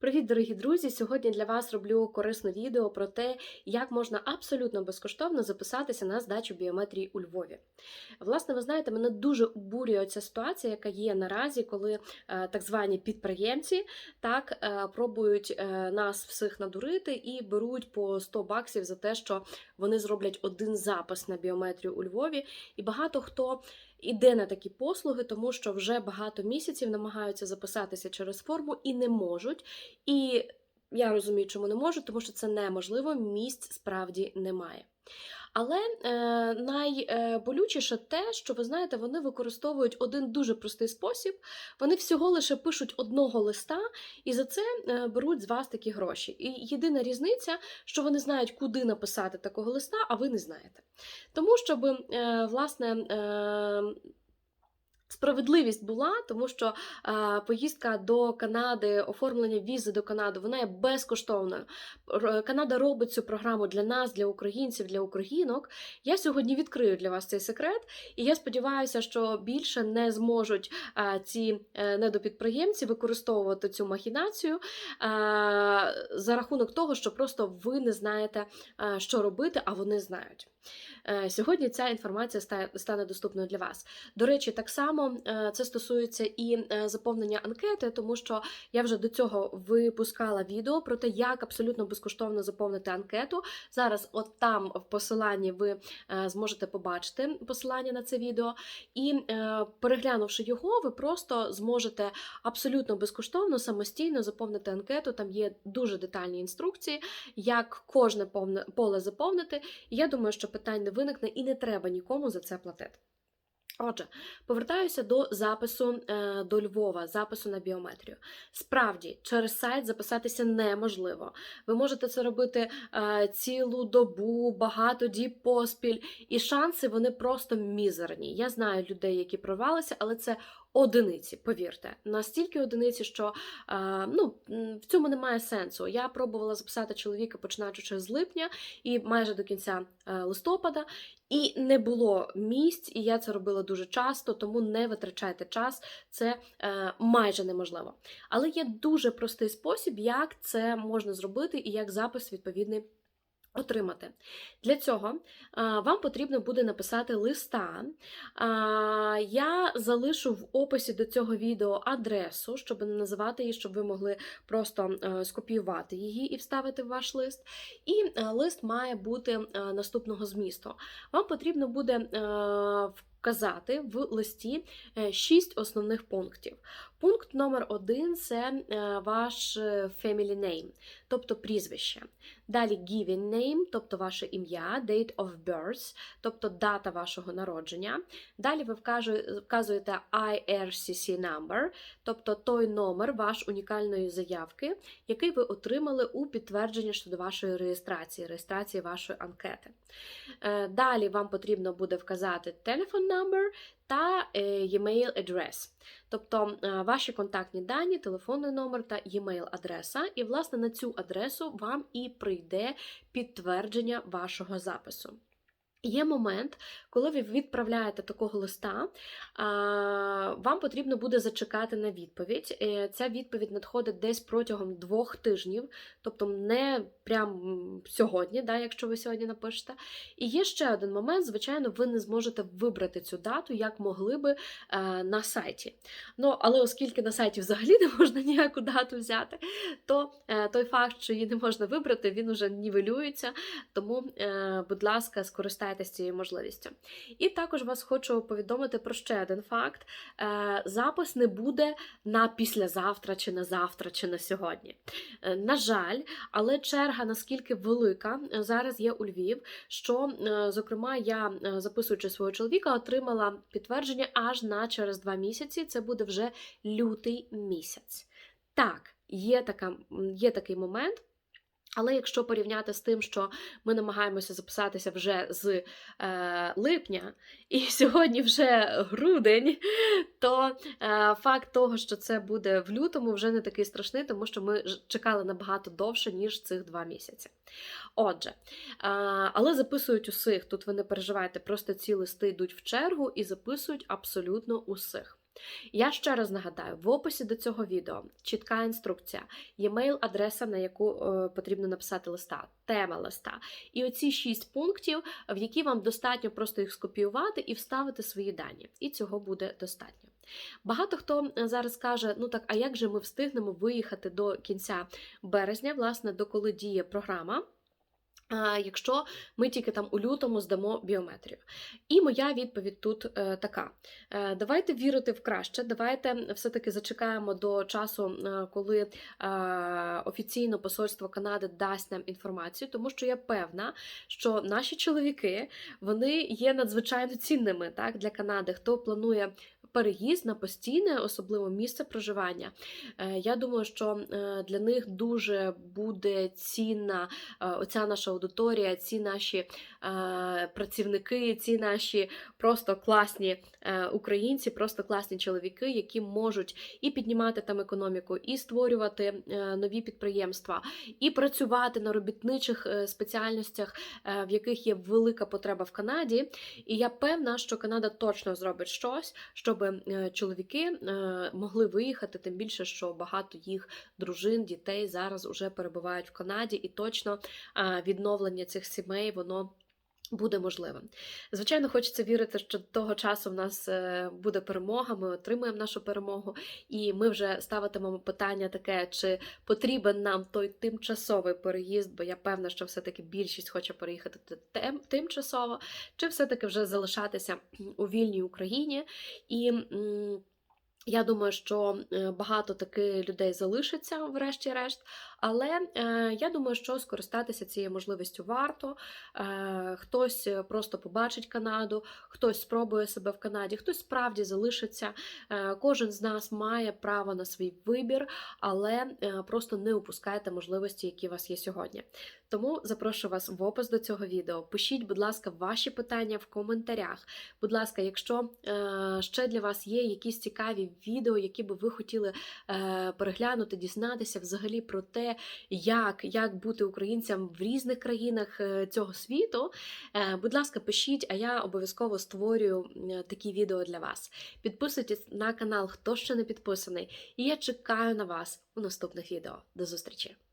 Привіт, дорогі друзі! Сьогодні для вас роблю корисне відео про те, як можна абсолютно безкоштовно записатися на здачу біометрії у Львові. Власне, ви знаєте, мене дуже обурює ця ситуація, яка є наразі, коли е, так звані підприємці так е, пробують е, нас всіх надурити і беруть по 100 баксів за те, що вони зроблять один запис на біометрію у Львові. І багато хто іде на такі послуги, тому що вже багато місяців намагаються записатися через форму і не можуть. І я розумію, чому не можуть, тому що це неможливо, місць справді немає. Але е, найболючіше те, що ви знаєте, вони використовують один дуже простий спосіб. Вони всього лише пишуть одного листа і за це е, беруть з вас такі гроші. І єдина різниця, що вони знають, куди написати такого листа, а ви не знаєте. Тому щоб, е, власне, е, Справедливість була, тому що е, поїздка до Канади, оформлення візи до Канади, вона є безкоштовною. Р- Канада робить цю програму для нас, для українців, для українок. Я сьогодні відкрию для вас цей секрет, і я сподіваюся, що більше не зможуть е, ці е, недопідприємці використовувати цю махінацію е, за рахунок того, що просто ви не знаєте, е, що робити, а вони знають. Е, Сьогодні ця інформація стане доступною для вас. До речі, так само е, це стосується і е, заповнення анкети, тому що я вже до цього випускала відео про те, як абсолютно безкоштовно заповнити анкету. Зараз, от там в посиланні, ви зможете побачити посилання на це відео. І переглянувши його, ви просто зможете абсолютно безкоштовно самостійно заповнити анкету. Там є дуже детальні інструкції, як кожне поле заповнити. І я думаю, що питань не виникне і не треба нікому за це платити. Отже, повертаюся до запису е, до Львова, запису на біометрію. Справді, через сайт записатися неможливо. Ви можете це робити е, цілу добу, багато діб поспіль, і шанси вони просто мізерні. Я знаю людей, які провалися, але це одиниці, повірте, настільки одиниці, що е, ну, в цьому немає сенсу. Я пробувала записати чоловіка, починаючи з липня і майже до кінця е, листопада. І не було місць, і я це робила дуже часто, тому не витрачайте час, це е, майже неможливо. Але є дуже простий спосіб, як це можна зробити і як запис відповідний. Отримати. Для цього вам потрібно буде написати листа. Я залишу в описі до цього відео адресу, щоб не називати її, щоб ви могли просто е, скопіювати її і вставити в ваш лист. І е, лист має бути е, наступного змісту. Вам потрібно буде вказати в листі шість основних пунктів. Пункт номер один це е, ваш е, family name, тобто прізвище. Далі given name, тобто ваше ім'я, date of birth, тобто дата вашого народження. Далі ви вказуєте IRCC number, тобто той номер ваш унікальної заявки, який ви отримали у підтвердження щодо вашої реєстрації, реєстрації вашої анкети. Е, Далі вам потрібно буде вказати telephone number та е, e-mail address, тобто е, ваші контактні дані, телефонний номер та e-mail адреса. І, власне, на цю адресу вам і прийде підтвердження вашого запису. Є момент, коли ви відправляєте такого листа, вам потрібно буде зачекати на відповідь. Е, Ця відповідь надходить десь протягом двох тижнів, тобто не прям сьогодні, да, якщо ви сьогодні напишете. І є ще один момент, звичайно, ви не зможете вибрати цю дату, як могли би е, на сайті. Ну, але оскільки на сайті взагалі не можна ніяку дату взяти, то е, той факт, що її не можна вибрати, він уже нівелюється. Тому, будь ласка, скористайтеся цією можливістю. І також вас хочу повідомити про ще один факт: Е, запис не буде на післязавтра, чи на завтра, чи на сьогодні. Е, На жаль, але черга наскільки велика е, зараз є у Львів, що, зокрема, я, записуючи свого чоловіка, отримала підтвердження аж на через два місяці. Це буде вже лютий місяць. Так, є, така, є такий момент. Але якщо порівняти з тим, що ми намагаємося записатися вже з е, липня, і сьогодні вже грудень, то е, факт того, що це буде в лютому, вже не такий страшний, тому що ми чекали набагато довше, ніж цих два місяці. Отже, е, але записують усіх. Тут ви не переживайте, просто ці листи йдуть в чергу і записують абсолютно усіх. Я ще раз нагадаю: в описі до цього відео чітка інструкція, є мейл-адреса, на яку е, потрібно написати листа, тема листа. І оці шість пунктів, в які вам достатньо просто їх скопіювати і вставити свої дані. І цього буде достатньо. Багато хто е, зараз каже: ну так, а як же ми встигнемо виїхати до кінця березня, власне, до коли діє програма? Якщо ми тільки там у лютому здамо біометрію. І моя відповідь тут е, така: е, давайте вірити в краще, давайте все-таки зачекаємо до часу, е, коли офіційно посольство Канади дасть нам інформацію, тому що я певна, що наші чоловіки вони є надзвичайно цінними так, для Канади, хто планує. Переїзд на постійне, особливо місце проживання. Е, Я думаю, що е, для них дуже буде цінна е, оця наша аудиторія, ці наші працівники, ці наші просто класні українці, просто класні чоловіки, які можуть і піднімати там економіку, і створювати нові підприємства, і працювати на робітничих спеціальностях, в яких є велика потреба в Канаді. І я певна, що Канада точно зробить щось, щоб е, чоловіки е, могли виїхати, тим більше, що багато їх дружин, дітей зараз уже перебувають в Канаді, і точно відновлення цих сімей воно. Буде можливим. Звичайно, хочеться вірити, що того часу в нас е, буде перемога, ми отримаємо нашу перемогу, і ми вже ставитимемо питання таке, чи потрібен нам той тимчасовий переїзд, бо я певна, що все-таки більшість хоче переїхати тим- тимчасово, чи все-таки вже залишатися у вільній Україні. І я думаю, що е, багато таки людей залишиться, врешті-решт. Але е, я думаю, що скористатися цією можливістю варто. Е, хтось просто побачить Канаду, хтось спробує себе в Канаді, хтось справді залишиться. Е, кожен з нас має право на свій вибір, але е, просто не упускайте можливості, які у вас є сьогодні. Тому запрошую вас в опис до цього відео. Пишіть, будь ласка, ваші питання в коментарях. Будь ласка, якщо е, ще для вас є якісь цікаві відео, які би ви хотіли е, переглянути, дізнатися взагалі про те, як, як бути українцям в різних країнах е, цього світу, е, будь ласка, пишіть, а я обов'язково створюю е, такі відео для вас. Підписуйтесь на канал, хто ще не підписаний, і я чекаю на вас у наступних відео. До зустрічі!